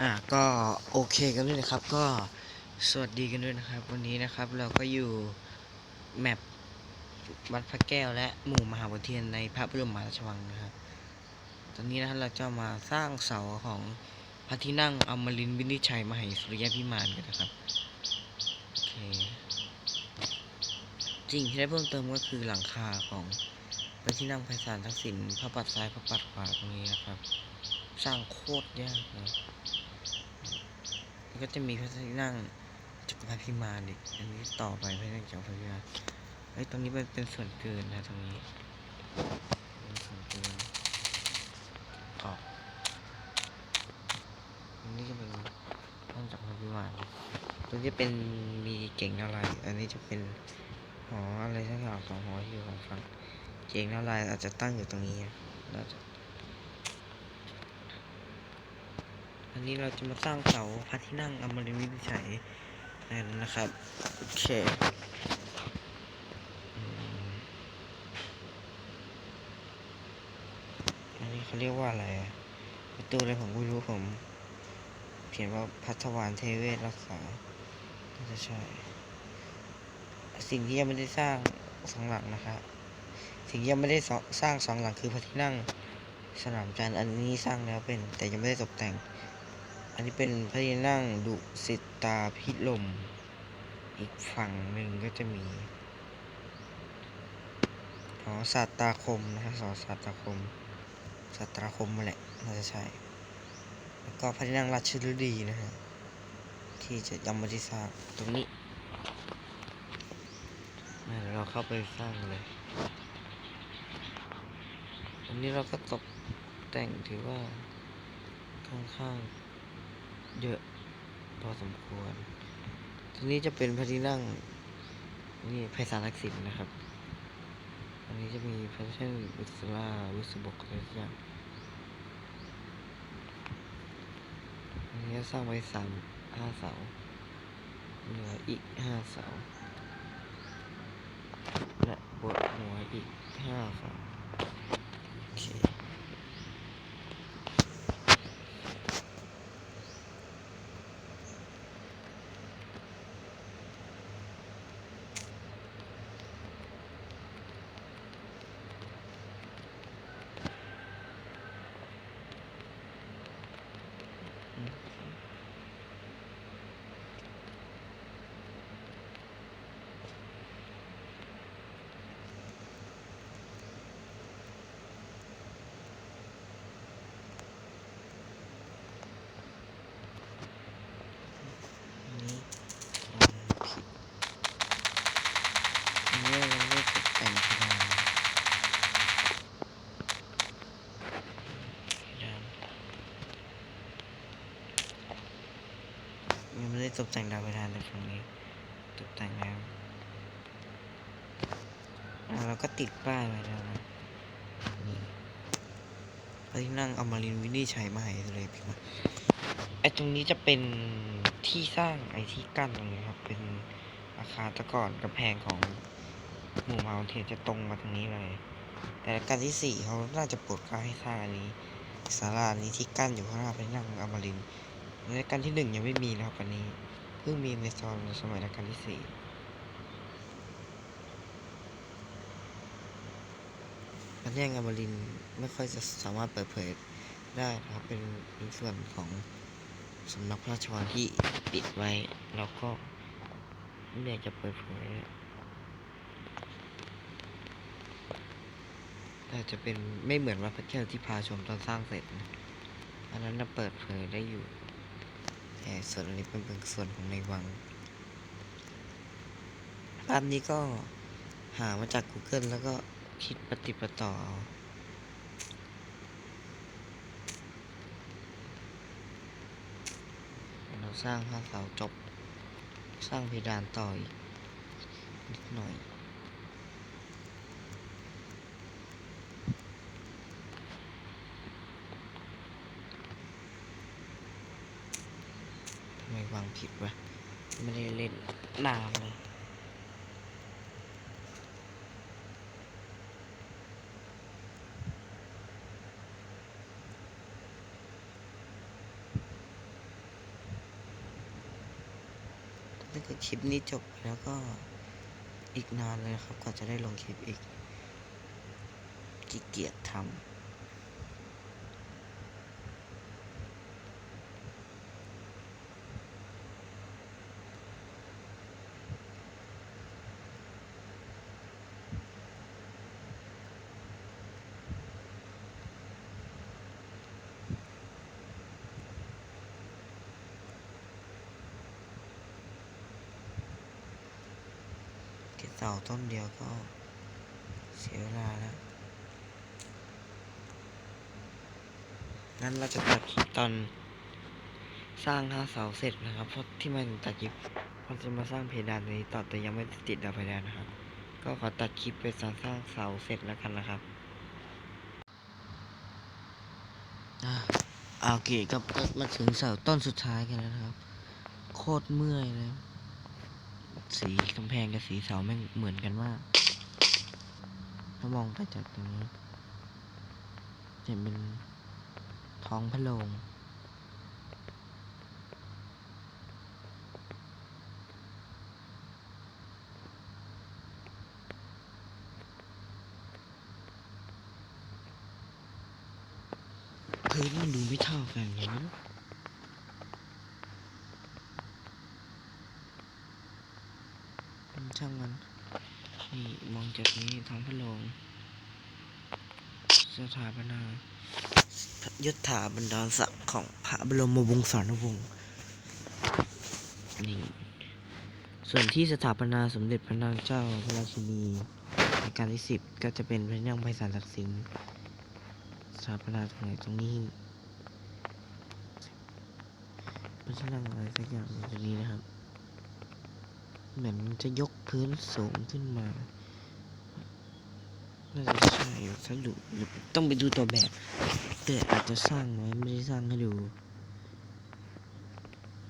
อะก็โอเคกันด้วยนะครับ ก็สวัสดีกันด้วยนะครับ วันนี้นะครับเราก็อยู่แมปวัดพระแก้วและหมู่มหาวิทยาลัยในพระบรมมหาราชวังนะครับ ตอนนี้นะครับเราจะมาสร้างเสาของพระที่นั่งอมรินทร์วินิจฉัยมหาสุริยพิมานกันนะครับโอเคสิ่งที่ได้เพิ่มเติมก็คือหลังคาของพระที่นั่งไพศาลทักษิณพระปัดซ้ายพระปัดขวาตรงนี้นะครับ สร้างโคตรยากเลย ก็จะมีพระที่นั่งจักรพรรดิพิมานอีกอันนี้ต่อไปพระที่นั่งจักรพรรดิพิมานเฮ้ยตรงนี้มันเป็นส่วนเกินนะตรงนี้เป็นส่วนเกินออกอันนี้จะเป็นนั่งจักรพรรดิพิมานตรงนี้จะเป็นมีเก่งอะไร อันนี้จะเป็นหออะไรสักอย่างสองหอที่อยู่ของฝั่งเก่งอะไรอาจจะตั้งอยู่ตรงนี้นะ อันนี้เราจะมาสร้างเสาพระที่นั่งอมรินทร์วินิจฉัยนั่นนะครับ โอเคอันนี้เขาเรียกว่าอะไรประตูอะไรผมไม่รู้ผม เขียนว่าพัทวานเทเวศรักษาน่าจะใช่ สิ่งที่ยังไม่ได้สร้างสองหลังนะครับ สิ่งที่ยังไม่ได้สองสร้างสองหลังคือพระที่นั่งสนามจันทร์อันนี้สร้างแล้วเป็นแต่ยังไม่ได้ตกแต่ง อันนี้เป็นพระที่นั่งดุสิตาพิลม อีกฝั่งหนึ่งก็จะมีหอสัตตาคมนะฮะหอสัตตาคมสัตตาคมมาแหละน่าจะใช่ แล้วก็พระที่นั่งราชฤดีนะฮะที่จะยังไม่ได้สร้างตรงนี้เดี๋ยวเราเข้าไปสร้างเลย อันนี้เราก็ตกแต่งถือว่าค่อนข้าง เยอะพอสมควร ทีนี้จะเป็นพระที่นั่งนี่ไพศาลทักษิณนะครับ อันนี้จะมีพระที่นั่งบุษราบุษบกอะไรอย่างอันนี้สร้างไว้สามห้าเสา เหลืออีกห้าเสา และบนหัวอีกห้าเสาโอเค อันนี้วางผิดอันนี้เราไม่ตกแต่งเพดานเพดานยังไม่ได้ตก แต่งดาวเพดานเลยฝั่งนี้ตกแต่งแล้วเราก็ติดป้ายไว้แล้วนะนี่ที่นั่งอมรินวินิจฉัยมหาสุริยพิมาไอ้ตรงนี้จะเป็นที่สร้างไอ้ที่กั้นตรงนี้ครับ เป็นอาคารตะก่อนกำแพงของหมู่เมาวิทยาลัยจะตรงมาตรงนี้เลย แต่การที่สี่เขาน่าจะปรดกล้าให้สร้างอันนี้ศาลานี้ที่กั้นอยู่ข้างหน้าพระที่นั่งอมรินทร์ในการที่หนึ่งยังไม่มีนะครับอันนี้ เพิ่งมีในตอนสมัยรัชกาลที่สี่พระที่นั่งอมรินไม่ค่อยจะสามารถเปิดเผยได้นะครับเป็นเป็นส่วนของสำนักพระราชวังที่ปิดไว้ แล้วก็ไม่อยากจะเปิดเผยแต่จะเป็นไม่เหมือนวัดพระแก้วที่พาชมตอนสร้างเสร็จนะอันนั้นน่ะเปิดเผยได้อยู่ แต่ส่วนอันนี้เป็นส่วนของในวัง ภาพนี้ก็หามาจาก Google แล้วก็คิดปฏิปต่อเอาเราสร้างห้าเสาจบ สร้างเพดานต่ออีกนิดหน่อย วางผิดวะไม่ได้เล่นนานเลยถ้าเกิดคลิปนี้จบแล้วก็อีกนานเลยครับกว่าจะได้ลงคลิปอีกขี้เกียจทำ ต้นเดียวก็เสียเวลาแล้วงั้นเราจะตัดคลิปตอนสร้างห้าเสาเสร็จนะครับ เพราะที่มันตัดคลิปเพราะจะมาสร้างเพดานนี้ต่อแต่ยังไม่ติดดาวเพดานนะครับ ก็ขอตัดคลิปไปตอนสร้างเสาเสร็จแล้วกันนะครับอ่าอ่าโอเคก็ก็มาถึงเสาต้นสุดท้ายกันแล้วนะครับ โคตรเมื่อยเลย สีกำแพงกับสีเสาแม่งเหมือนกันมาก ถ้ามองไปจากตรงนี้จะเป็นท้องพระโรงพื้นมันดูไม่เท่ากันเลยนะอืม ช่างมันนี่มองจากนี้ท้องพระโรงสถาปนายศถาบรรดาศักดิ์ของพระบรมวงศานุวงศ์นี่ส่วนที่สถาปนาสมเด็จพระนางเจ้าพระราชินีในการที่สิบก็จะเป็นพระนางไพศาลศักดิ์สิงห์สถาปนาตรงไหนตรงนี้พระนั่งอะไรสักอย่างตรงนี้นะครับ เหมือนจะยก พื้นสูงขึ้นมา น่าจะใช่สรุปต้องไปดูตัวแบบ แต่อาจจะสร้างไว้ไม่ได้สร้างให้ดู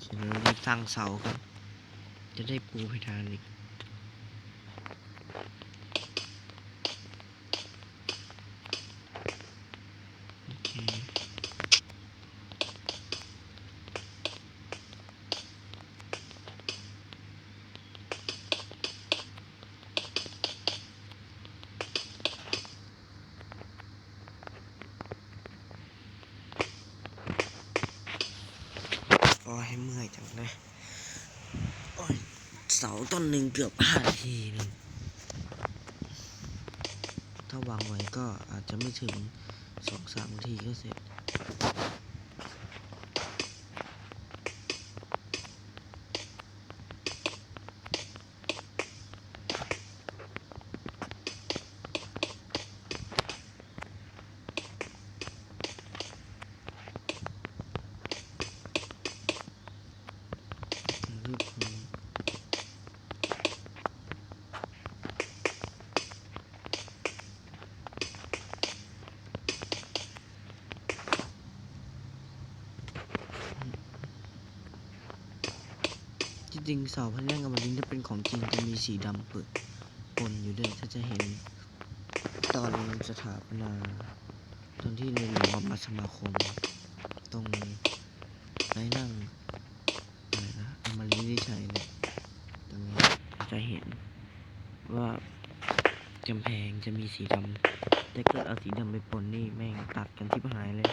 เดี๋ยวเราสร้างเสาครับ จะได้ปูเพดานอีกโอเคโอ้ยเมื่อยจังเลยโอ้ยเสาต้นหนึ่งเกือบห้าทีนึงถ้าวางไว้ก็อาจจะไม่ถึงสองสามนาทีก็เสร็จ รูปนี้ที่จ ริงเสาพระนั่งอมรินทร์ถ้าเป็นของจริงจะมีสีดำเปิดปนอยู่ด้วยถ้าจะเห็น ตอนสถาปนา ตอนที่ในหลวงมาสมาคม ตรงไหนนั่งอะไรนะอมรินทร์วิชัยเนี่ยตรงนี้จะเห็นว่ากำแพงจะมีสีดำแต่เกิดเอาสีดำไปปนนี่แม่งตัดกันที่หายเลย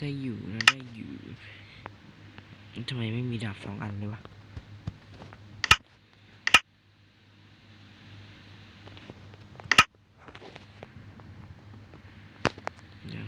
ได้อยู่นะได้อยู่ทำไมไม่มีดาบสองอันเลยวะเดี๋ยว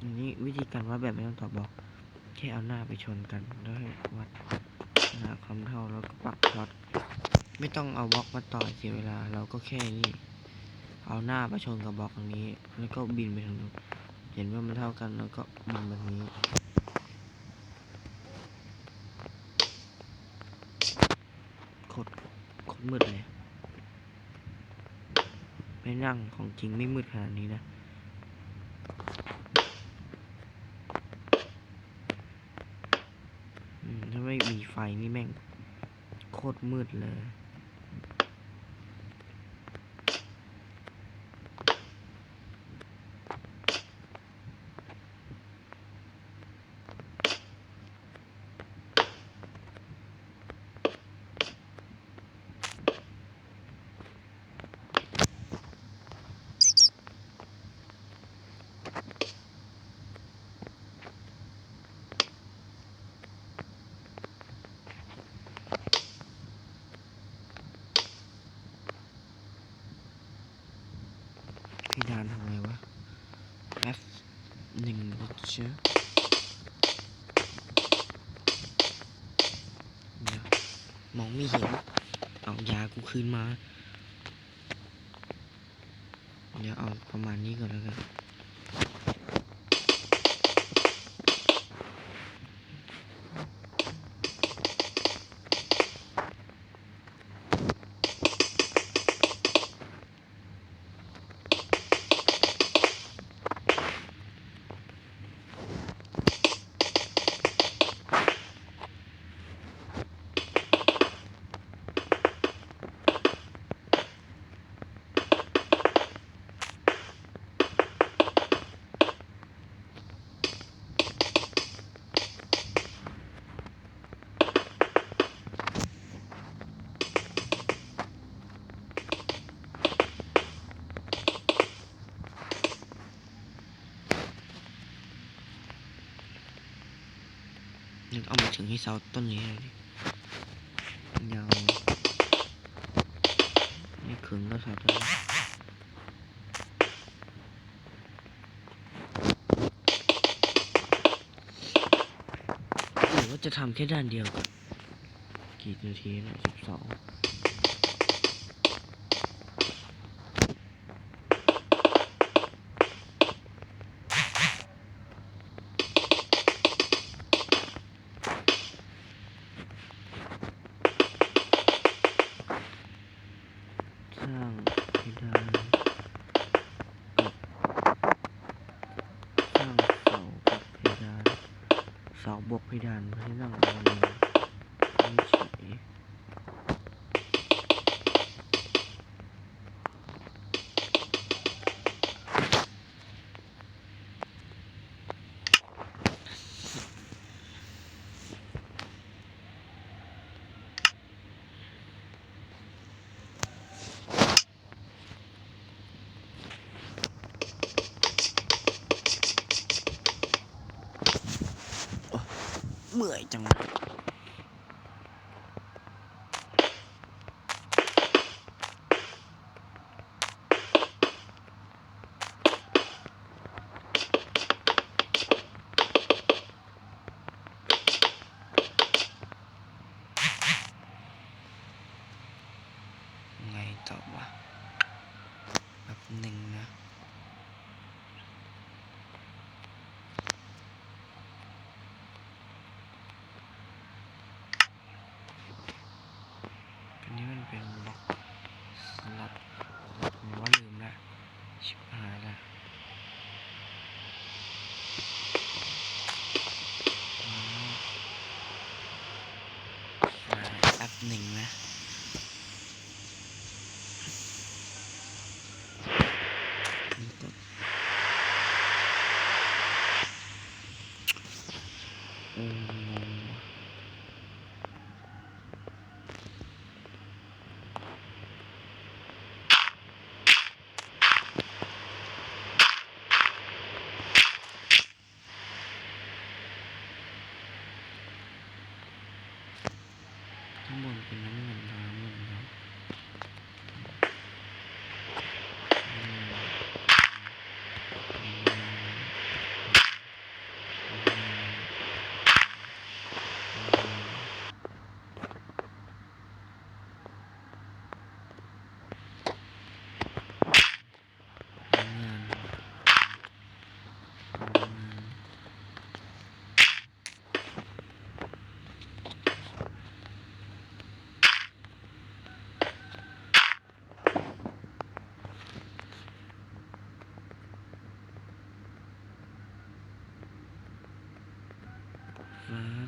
อันนี้วิธีการวัดแบบไม่ต้องตอบบล็อกแค่เอาหน้าไปชนกันแล้วให้วัดขนาความเท่าแล้วก็ปักช็อตไม่ต้องเอาบล็อกมาต่อเสียเวลา เราก็แค่นี้เอาหน้าไปชนกับบล็อกตรงนี้ แล้วก็บินไปทางนู้น เห็นว่ามันเท่ากันแล้วก็บินแบบนี้โคตรโคตรมืดเลย ไม่นั่งของจริงไม่มืดขนาดนี้นะอืมถ้าไม่มีไฟนี่แม่ง โคตรมืดเลย พี่ดานทำไงวะ F หนึ่งเชื่อเดี๋ยวมองไม่เห็น เอายากูคืนมา เดี๋ยวเอาประมาณนี้ก่อนแล้วกัน งให้เสาต้นนี้เลยยาวไม่ขึงก็เสาต้นนี้หรือว่าจะทำแค่ด้านเดียวกันกี่นาทีนะสิบสองสร้างเพดานกับสร้างเสากับเพดานเสาบวกเพดานให้นั่งเอาเองนี่เฉย เมื่อยจังวะไงต่อวะ แบบหนึ่งนะ อันนี้มันเป็นบล็อกสลับผมว่าลืมละชิบหายละอ๋อมาแอปหนึ่งนะ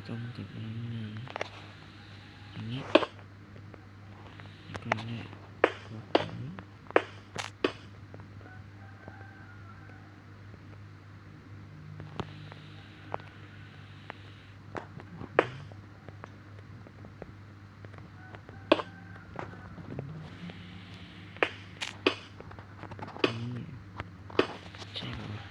ต้มกับน้ำมันอย่างนี้แล้วก็เนี่ยหัวหอมนี่ใช่ไหมวะ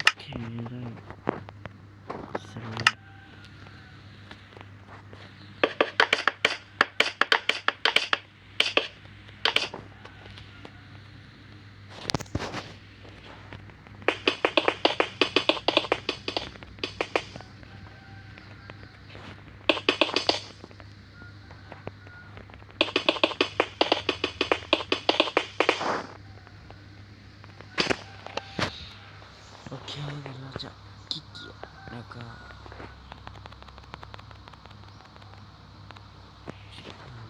โอเคได้เสร็จแล้วโอเคเดี๋ยวเราจะขี้เกียจแล้วก็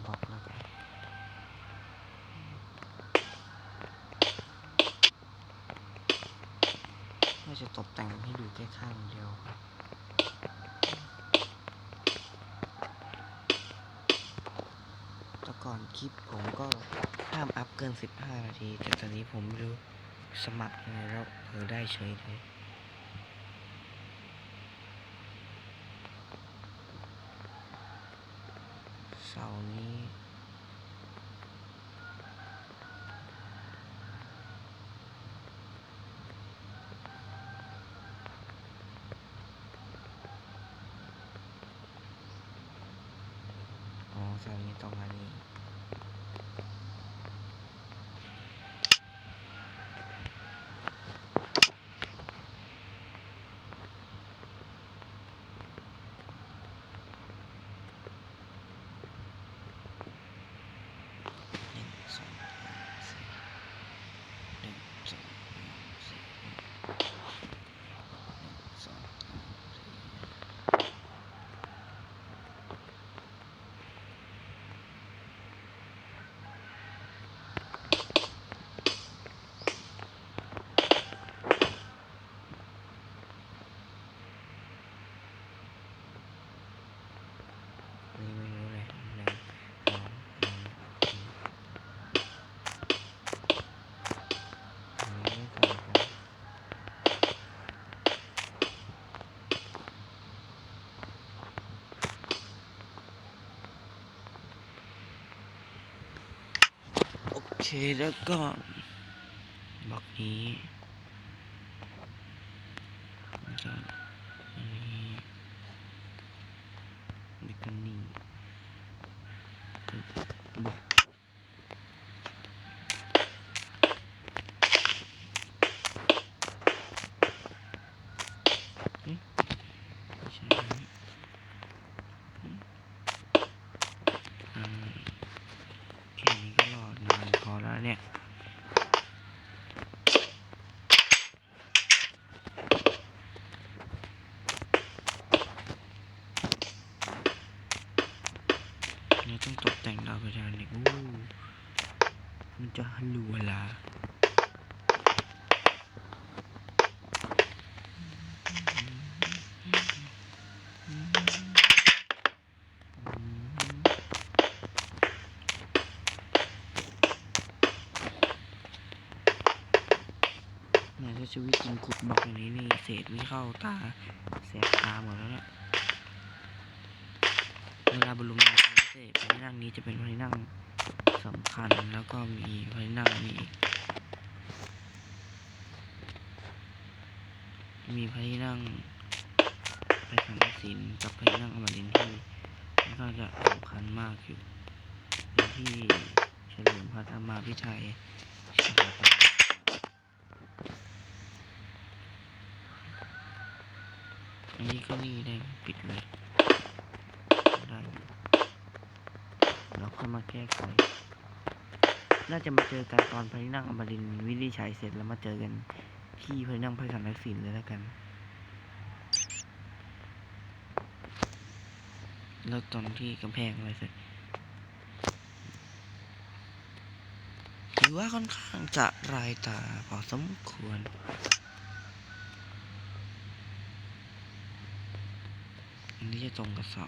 บอกแล้วกันเราจะตกแต่งให้ดูแค่ข้างเดียวแต่ก่อนคลิปผมก็ห้ามอัพเกิน 15 นาที แต่ตอนนี้ผมรู้สมัครยังไงแล้วเผอได้เฉยเลย เสาร์นี้ อ๋อเสาร์นี้ต้องมานี้หนึ่งสองสามสี่หนึ่งสองสามสี่หนึ่งสองสามสี่นี่ไม่รู้เลยหนึ่งสองสามสี่อันนี้ไม่ก่อนครับโอ เคแล้วก็บล็อกนี้แล้วก็อันนี้แล้วก็นี่บล็อกเอ๊ะไม่ใช่นะอืมอ่าแค่นี้ก็รอดนานพอแล้วเนี่ย เราต้องตกแต่งดาวกระจายเนี่ยอู้มันจะฮัลลูเวลา้ชีวิตจริงขุดบล็อกอย่างนี้นี่เศษไม่เข้าตาแสบตาหมดแล้วเนี่ยเวลาบรรลุงาเศษพระที่นั่งนี้จะเป็นพระที่นั่งสำคัญแล้วก็มีพระที่นั่งมีมีพระที่นั่งไปสังกสินกับพระที่นั่งอมรินทร์ที่ก็จะสำคัญมากอยู่ที่เฉลิมพระธรรมาภิไธยสถาปนา อันนี้ก็นี่ได้ปิดเลยได้เราค่อยมาแก้ไขน่าจะมาเจอกันตอนพระที่นั่งอมรินวินิจฉัยเสร็จแล้วมาเจอกันที่พระที่นั่งพระสันทักษิณเลยแล้วกัน แล้วตอนที่กำแพงอะไรเสร็จถือว่าค่อนข้างจะรายตาพอสมควร อันนี้จะ ตรงกับเสา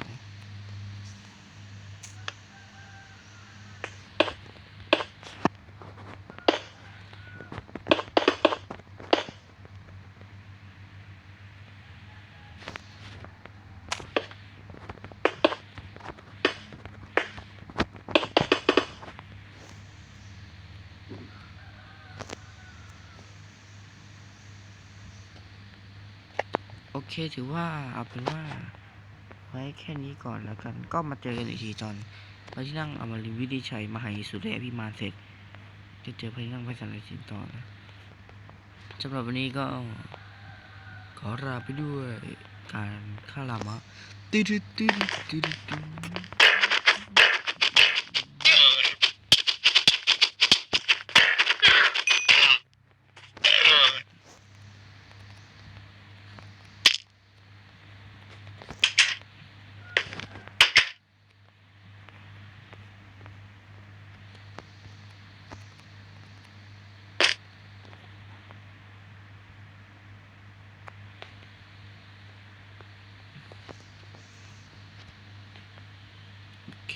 โอเคถือว่าเอาเป็นว่า ไว้แค่นี้ก่อนแล้วกัน ก็มาเจอกันอีกทีตอนพระที่นั่งอมรินทร์วิริชัยมหาสุเรพิมานเสร็จ จะเจอพระที่นั่งพระสันติสินต่อนะสำหรับวันนี้ก็ ขอลาไปด้วยการฆ่ารามะติดติดติดติด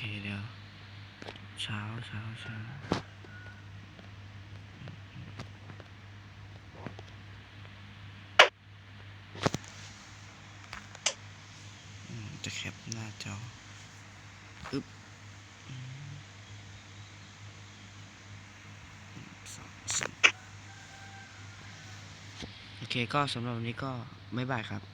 เคเดี๋ยว เช้าเช้าเช้าจะแคปหน้าจออึ๊บอืมสองสโอเคก็สำหรับวันนี้ก็บ๊ายบายครับ